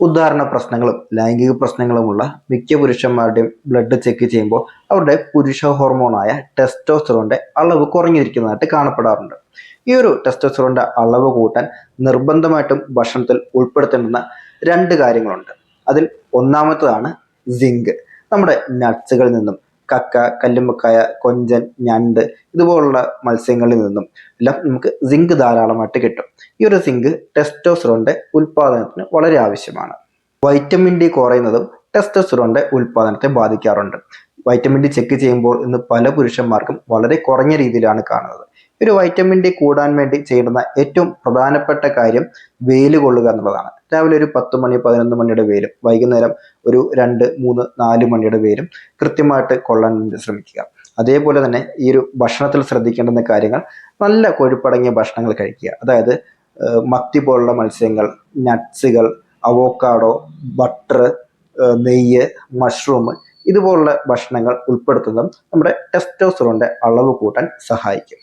ഉദാഹരണ പ്രശ്നങ്ങളും ലൈംഗിക പ്രശ്നങ്ങളുമുള്ള മിക്ക പുരുഷന്മാരുടെയും ബ്ലഡ് ചെക്ക് ചെയ്യുമ്പോൾ അവരുടെ പുരുഷ ഹോർമോണായ ടെസ്റ്റോസ്റ്ററോണിന്റെ അളവ് കുറഞ്ഞിരിക്കുന്നതായിട്ട് കാണപ്പെടാറുണ്ട്. ഈ ഒരു ടെസ്റ്റോസ്റ്ററോണിന്റെ അളവ് കൂട്ടാൻ നിർബന്ധമായിട്ടും ഭക്ഷണത്തിൽ ഉൾപ്പെടുത്തേണ്ടുന്ന രണ്ട് കാര്യങ്ങളുണ്ട്. അതിൽ ഒന്നാമത്തതാണ് സിങ്ക് നമ്മുടെ നട്ട്സുകളിൽ നിന്നും കക്ക കല്ലുമ്മക്കായ കൊഞ്ചൻ ഞണ്ട് ഇതുപോലുള്ള മത്സ്യങ്ങളിൽ നിന്നും എല്ലാം നമുക്ക് സിങ്ക് ധാരാളമായിട്ട് കിട്ടും. ഈ ഒരു സിങ്ക് ടെസ്റ്റോസ്റ്ററോണിന്റെ ഉൽപാദനത്തിന് വളരെ ആവശ്യമാണ്. വൈറ്റമിൻ ഡി കുറയുന്നതും ടെസ്റ്റോസ്റ്ററോണിന്റെ ഉൽപാദനത്തെ ബാധിക്കാറുണ്ട്. വൈറ്റമിൻ ഡി ചെക്ക് ചെയ്യുമ്പോൾ ഇന്ന് പല പുരുഷന്മാർക്കും വളരെ കുറഞ്ഞ രീതിയിലാണ് കാണുന്നത്. ഒരു വൈറ്റമിൻ ഡി കൂടാൻ വേണ്ടി ചെയ്യുന്ന ഏറ്റവും പ്രധാനപ്പെട്ട കാര്യം വെയിൽ കൊള്ളുക എന്നുള്ളതാണ്. രാവിലെ ഒരു പത്ത് മണി പതിനൊന്ന് മണിയുടെ വെയിലും വൈകുന്നേരം ഒരു രണ്ട് മൂന്ന് നാല് മണിയുടെ വെയിലും കൃത്യമായിട്ട് കൊള്ളാൻ ശ്രമിക്കുക. അതേപോലെ തന്നെ ഈ ഒരു ഭക്ഷണത്തിൽ ശ്രദ്ധിക്കേണ്ടുന്ന കാര്യങ്ങൾ നല്ല കൊഴുപ്പടങ്ങിയ ഭക്ഷണങ്ങൾ കഴിക്കുക. അതായത് മത്തി പോലുള്ള മത്സ്യങ്ങൾ നട്ട്സുകൾ അവോക്കാഡോ ബട്ടർ നെയ്യ് മഷ്റൂം ഇതുപോലുള്ള ഭക്ഷണങ്ങൾ ഉൾപ്പെടുത്തുന്നതും നമ്മുടെ ടെസ്റ്റോസ്റ്ററോണിന്റെ അളവ് കൂട്ടാൻ സഹായിക്കും.